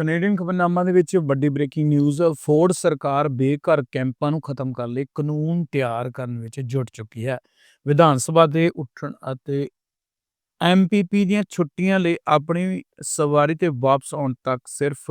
Canadian ਖਬਰਨਾਮਾ ਦੇ ਵਿੱਚ ਵੱਡੀ ਬ੍ਰੇਕਿੰਗ ਨਿਊਜ਼ ਫੋਰਡ ਸਰਕਾਰ ਬੇਘਰ ਕੈਂਪਾਂ ਨੂੰ ਖਤਮ ਕਰਨ ਲਈ ਕਾਨੂੰਨ ਤਿਆਰ ਕਰਨ ਵਿੱਚ ਜੁਟ ਚੁੱਕੀ ਹੈ। ਵਿਧਾਨ ਸਭਾ ਦੇ ਉੱਠਣ ਅਤੇ ਐਮਪੀਪੀ ਦੀਆਂ ਛੁੱਟੀਆਂ ਲਈ ਆਪਣੀ ਸਵਾਰੀ ਤੇ ਵਾਪਸ ਆਉਣ ਤੱਕ ਸਿਰਫ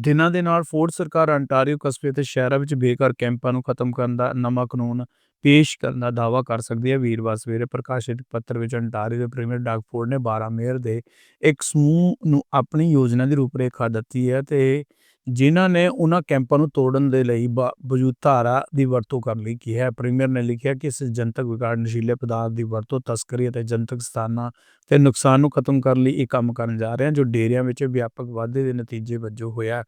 ਦਿਨਾਂ ਦੇ ਨਾਲ ਫੋਰਡ ਸਰਕਾਰ ਅੰਟਾਰੀਓ ਕਸਬੇ ਅਤੇ ਸ਼ਹਿਰਾਂ ਵਿੱਚ ਬੇਘਰ ਕੈਂਪਾਂ ਨੂੰ ਖਤਮ ਕਰਨ ਦਾ ਨਵਾਂ ਕਾਨੂੰਨ ਪੇਸ਼ ਕਰਨ ਦਾ ਦਾਅਵਾ ਕਰ ਸਕਦੀ ਹੈ। ਵੀਰਵਾਰ ਸਵੇਰੇ ਪ੍ਰਕਾਸ਼ਿਤ ਪੱਤਰ ਵਿੱਚ ਅੰਟਾਰੀਓ ਦੇ ਪ੍ਰੀਮੀਅਰ ਡਾਗ ਫੋਰਡ ਨੇ 12 ਮੇਅਰ ਦੇ ਇੱਕ ਸਮੂਹ ਨੂੰ ਆਪਣੀ ਯੋਜਨਾ ਦੀ ਰੂਪਰੇਖਾ ਦਿੱਤੀ ਹੈ ਤੇ ਜਿਨ੍ਹਾਂ ਨੇ ਉਹਨਾਂ ਕੈਂਪਾਂ ਨੂੰ ਤੋੜਨ ਦੇ ਲਈ ਬ- ਵਜੂਦ ਧਾਰਾ ਦੀ ਵਰਤੋਂ ਕਰਨ ਲਈ ਕਿਹਾ ਹੈ। ਪ੍ਰੀਮੀਅਰ ਨੇ ਲਿਖਿਆ ਕਿ ਇਸ ਜਨਤਕ ਵਿਗਾੜ ਨਸ਼ੀਲੇ ਪਦਾਰਥ ਦੀ ਵਰਤੋਂ ਤਸਕਰੀ ਅਤੇ ਜਨਤਕ ਸਥਾਨਾਂ ਤੇ ਨੁਕਸਾਨ ਨੂੰ ਖਤਮ ਕਰਨ ਲਈ ਇਹ ਕੰਮ ਕਰਨ ਜਾ ਰਹੇ ਹਨ, ਜੋ ਡੇਰਿਆਂ ਵਿੱਚ ਵਿਆਪਕ ਵਾਧੇ ਦੇ ਨਤੀਜੇ ਵਜੋਂ ਹੋਇਆ।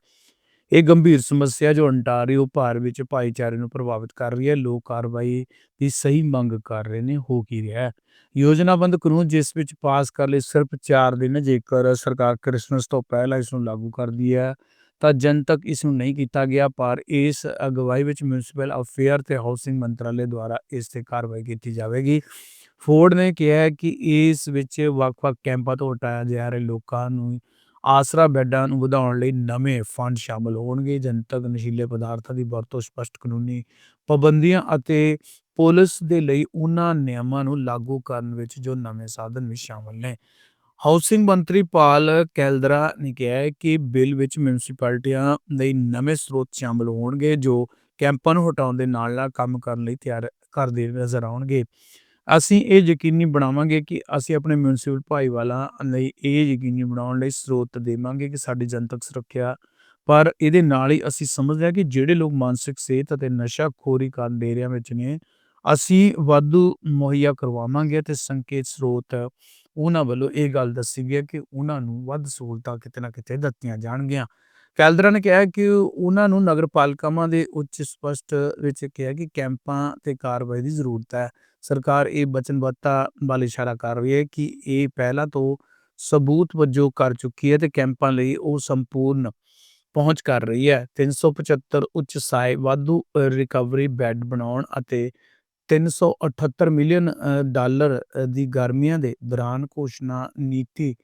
ਇਹ ਗੰਭੀਰ ਸਮੱਸਿਆ ਜੋ ਅੰਟਾਰੀਓ ਭਰ ਵਿੱਚ ਭਾਈਚਾਰੇ ਨੂੰ ਪ੍ਰਭਾਵਿਤ ਕਰ ਰਹੀ ਹੈ, ਲੋਕ ਕਾਰਵਾਈ ਦੀ ਸਹੀ ਮੰਗ ਕਰ ਰਹੇ ਨੇ, ਹੋ ਕੀ ਰਿਹਾ ਹੈ? ਯੋਜਨਾਬੰਦ ਕਾਨੂੰਨ ਜਿਸ ਵਿੱਚ ਪਾਸ ਕਰ ਲਈ ਸਿਰਫ 4 ਦਿਨ, ਜੇਕਰ ਸਰਕਾਰ ਕ੍ਰਿਸਮਸ ਤੋਂ ਪਹਿਲਾਂ ਇਸ ਨੂੰ ਲਾਗੂ ਕਰਦੀ ਹੈ, ਤਾਂ ਜਨਤਕ ਇਸ ਨੂੰ ਨਹੀਂ ਕੀਤਾ ਗਿਆ, ਪਰ ਇਸ ਅਗਵਾਈ ਵਿੱਚ ਮਿਊਨਿਸਪਲ ਅਫੇਅਰ ਤੇ ਹਾਊਸਿੰਗ ਮੰਤਰਾਲੇ ਦੁਆਰਾ ਇਸ ਤੇ ਕਾਰਵਾਈ ਕੀਤੀ ਜਾਵੇਗੀ। ਫੋਰਡ ਨੇ ਕਿਹਾ ਹੈ ਕਿ ਇਸ ਵਿੱਚ ਵੱਖ-ਵੱਖ ਕੈਂਪਾਂ ਤੋਂ ਹਟਾਇਆ ਜਾ ਰਹੇ, ਲੋਕਾਂ ਨੂੰ ਆਸਰਾ ਬੈੱਡਾਂ ਨੂੰ ਵਧਾਉਣ ਲਈ ਨਵੇਂ ਫੰਡ ਸ਼ਾਮਲ ਹੋਣਗੇ। ਜਨਤਕ ਨਸ਼ੀਲੇ ਪਦਾਰਥਾਂ ਦੀ ਵਰਤੋਂ ਸਪਸ਼ਟ ਕਾਨੂੰਨੀ ਪਾਬੰਦੀਆਂ ਅਤੇ ਪੁਲਿਸ ਦੇ ਲਈ ਉਹਨਾਂ ਨਿਯਮਾਂ ਨੂੰ ਲਾਗੂ ਕਰਨ ਵਿੱਚ ਜੋ ਨਵੇਂ ਸਾਧਨ ਵੀ ਸ਼ਾਮਲ ਨੇ। ਹਾਊਸਿੰਗ ਮੰਤਰੀ ਪਾਲ ਕੈਲਦਰਾ ਨੇ ਕਿਹਾ ਹੈ ਕਿ ਬਿੱਲ ਵਿੱਚ ਮਿਊਨਿਸਪੈਲਿਟੀਆਂ ਲਈ ਨਵੇਂ ਸਰੋਤ ਸ਼ਾਮਲ ਹੋਣਗੇ, ਜੋ ਕੈਂਪਾਂ ਨੂੰ ਹਟਾਉਣ ਦੇ ਨਾਲ ਨਾਲ ਕੰਮ ਕਰਨ ਲਈ ਤਿਆਰ ਕਰਦੇ ਨਜ਼ਰ ਆਉਣਗੇ। ਅਸੀਂ ਇਹ ਯਕੀਨੀ ਬਣਾਵਾਂਗੇ ਕਿ ਅਸੀਂ ਆਪਣੇ ਮਿਊਨਿਸਪਲ ਭਾਈਵਾਲਾਂ ਲਈ ਇਹ ਯਕੀਨੀ ਬਣਾਉਣ ਲਈ ਸਰੋਤ ਦੇਵਾਂਗੇ ਕਿ ਸਾਡੀ ਜਨਤਕ ਸੁਰੱਖਿਆ। ਪਰ ਇਹਦੇ ਨਾਲ ਹੀ ਅਸੀਂ ਸਮਝਦੇ ਹਾਂ ਕਿ ਜਿਹੜੇ ਲੋਕ ਮਾਨਸਿਕ ਸਿਹਤ ਅਤੇ ਨਸ਼ਾਖੋਰੀ ਕਾਰਨ ਡੇਰਿਆਂ ਵਿੱਚ ਨੇ, ਅਸੀਂ ਵਾਧੂ ਮੁਹੱਈਆ ਕਰਵਾਵਾਂਗੇ ਤੇ ਸੰਕੇਤ ਸਰੋਤ ਉਹਨਾਂ ਵੱਲੋਂ ਇਹ ਗੱਲ ਦੱਸੀ ਗਈ ਹੈ ਕਿ ਉਹਨਾਂ ਨੂੰ ਵੱਧ ਸਹੂਲਤਾਂ ਕਿਤੇ ਨਾ ਕਿਤੇ ਦਿੱਤੀਆਂ ਜਾਣਗੀਆਂ। ਕੈਲਦਰਾ ਨੇ ਕਿਹਾ ਕਿ ਉਹਨਾਂ ਨੂੰ ਨਗਰਪਾਲਿਕਾਵਾਂ ਦੇ ਉੱਚ ਸਪਸ਼ਟ ਵਿੱਚ ਕਿਹਾ ਕਿ ਕੈਂਪਾਂ ਤੇ ਕਾਰਵਾਈ ਦੀ ਜ਼ਰੂਰਤ ਹੈ। ਸਰਕਾਰ ਇਹ ਵਚਨਬੱਧਤਾ ਵੱਲ ਇਸ਼ਾਰਾ ਕਰ ਰਹੀ ਹੈ ਕਿ ਇਹ ਪਹਿਲਾਂ ਤੋਂ ਸਬੂਤ ਵਜੋਂ ਕਰ ਚੁੱਕੀ ਹੈ ਤੇ ਕੈਂਪਾਂ ਲਈ ਉਹ ਸੰਪੂਰਨ ਪਹੁੰਚ ਕਰ ਰਹੀ ਹੈ। 375 ਉੱਚ ਸਾਏ ਵਾਧੂ ਰਿਕਵਰੀ ਬੈੱਡ ਬਣਾਉਣ ਅਤੇ 378 ਮਿਲੀਅਨ ਡਾਲਰ ਦੀ ਗਰਮੀਆਂ ਦੇ ਦੌਰਾਨ ਘੋਸ਼ਣਾ ਨੀਤੀ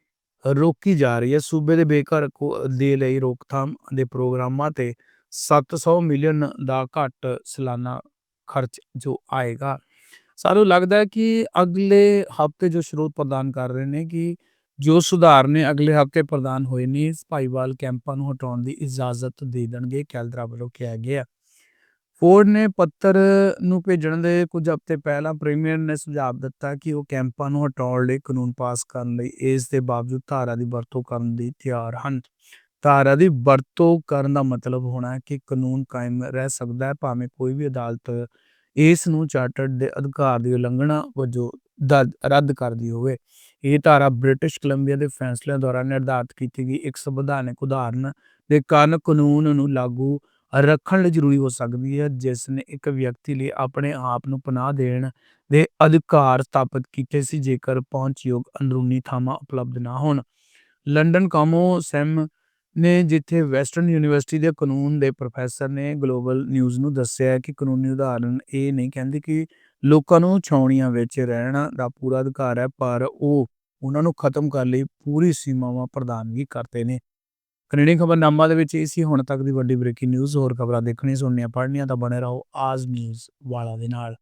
ਰੋਕੀ ਜਾ ਰਹੀ ਹੈ। ਸੂਬੇ ਦੇ ਬੇਘਰ ਦੇ ਲਈ ਰੋਕਥਾਮ ਦੇ ਪ੍ਰੋਗਰਾਮਾਂ ਤੇ 700 ਮਿਲੀਅਨ ਦਾ ਘੱਟ ਸਾਲਾਨਾ ਖਰਚ ਜੋ ਆਏਗਾ। ਸਾਨੂੰ ਲੱਗਦਾ ਕਿ ਅਗਲੇ ਹਫ਼ਤੇ ਜੋ ਸਰੋਤ ਪ੍ਰਦਾਨ ਕਰ ਰਹੇ ਨੇ ਕਿ ਜੋ ਸੁਧਾਰ ਨੇ ਅਗਲੇ ਹਫ਼ਤੇ ਪ੍ਰਦਾਨ ਹੋਏ ਨੇ ਭਾਈਵਾਲ ਕੈਂਪਾਂ ਨੂੰ ਹਟਾਉਣ ਦੀ ਇਜਾਜ਼ਤ ਦੇ ਦੇਣਗੇ, ਕੈਲਦਰਾ ਵੱਲੋਂ ਕਿਹਾ ਗਿਆ। ਫੋਰਡ ਨੇ ਪੱਤਰ ਨੂੰ ਭੇਜਣ ਦੇ ਕੁਝ ਹਫ਼ਤੇ ਪਹਿਲਾਂ ਪ੍ਰੀਮੀਅਰ ਨੇ ਸੁਝਾਅ ਦਿੱਤਾ ਕਿ ਉਹ ਕੈਂਪਾਂ ਨੂੰ ਹਟਾਉਣ ਲਈ ਕਾਨੂੰਨ ਪਾਸ ਕਰਨ ਲਈ ਇਸ ਦੇ ਬਾਵਜੂਦ ਧਾਰਾ ਦੀ ਵਰਤੋਂ ਕਰਨ ਦੀ ਤਿਆਰ ਹਨ। ਧਾਰਾ ਦੀ ਵਰਤੋਂ ਕਰਨ ਦਾ ਮਤਲਬ ਹੋਣਾ ਹੈ ਕਿ ਕਾਨੂੰਨ ਕਾਇਮ ਰਹਿ ਸਕਦਾ ਹੈ, ਭਾਵੇਂ ਕੋਈ ਵੀ ਅਦਾਲਤ ਇਸ ਨੂੰ ਚਾਰਟਰਡ ਦੇ ਅਧਿਕਾਰ ਦੀ ਉਲੰਘਣਾ ਵਜੋਂ ਰੱਦ ਕਰਦੀ ਹੋਵੇ। ਇਹ ਧਾਰਾ ਬ੍ਰਿਟਿਸ਼ ਕੋਲੰਬੀਆ ਦੇ ਫੈਸਲਿਆਂ ਦੁਆਰਾ ਨਿਰਧਾਰਤ ਕੀਤੀ ਗਈ ਇੱਕ ਸੰਵਿਧਾਨਕ ਉਦਾਹਰਨ ਦੇ ਕਾਰਨ ਕਾਨੂੰਨ ਨੂੰ ਲਾਗੂ ਰੱਖਣ ਲਈ ਜ਼ਰੂਰੀ ਹੋ ਸਕਦੀ ਹੈ, ਜਿਸ ਨੇ ਇੱਕ ਵਿਅਕਤੀ ਲਈ ਆਪਣੇ ਆਪ ਨੂੰ ਪਨਾਹ ਦੇਣ ਦੇ ਅਧਿਕਾਰ ਸਥਾਪਿਤ ਕੀਤੇ ਸੀ, ਜੇਕਰ ਪਹੁੰਚਯੋਗ ਅੰਦਰੂਨੀ ਥਾਵਾਂ ਉਪਲਬਧ ਨਾ ਹੋਣ। ਲੰਡਨ ਕਾਮੋ ਸੈਮ ਨੇ ਜਿੱਥੇ ਵੈਸਟਰਨ ਯੂਨੀਵਰਸਿਟੀ ਦੇ ਕਾਨੂੰਨ ਦੇ ਪ੍ਰੋਫੈਸਰ ਨੇ ਗਲੋਬਲ ਨਿਊਜ਼ ਨੂੰ ਦੱਸਿਆ ਕਿ ਕਾਨੂੰਨੀ ਉਦਾਹਰਨ ਇਹ ਨਹੀਂ ਕਹਿੰਦੇ ਕਿ ਲੋਕਾਂ ਨੂੰ ਛਾਉਣੀਆਂ ਵਿੱਚ ਰਹਿਣ ਦਾ ਪੂਰਾ ਅਧਿਕਾਰ ਹੈ, ਪਰ ਉਹ ਉਹਨਾਂ ਨੂੰ ਖਤਮ ਕਰਨ ਲਈ ਪੂਰੀ ਸੀਮਾਵਾਂ ਪ੍ਰਦਾਨ ਵੀ ਕਰਦੇ ਨੇ। ਕੈਨੇਡੀਅਨ ਖਬਰਨਾਮਾ ਦੇ ਵਿੱਚ ਇਹ ਸੀ, ਹੁਣ ਤੱਕ ਦੀ ਵੱਡੀ ਬ੍ਰੇਕਿੰਗ ਨਿਊਜ਼, ਹੋਰ ਖਬਰਾਂ ਦੇਖਣੀਆਂ ਸੁਣਨੀਆਂ, ਪੜ੍ਹਨੀਆਂ ਤਾਂ ਬਣੇ ਰਹੋ ਆਜ ਨਿਊਜ਼ ਵਾਲਾ ਦੇ ਨਾਲ।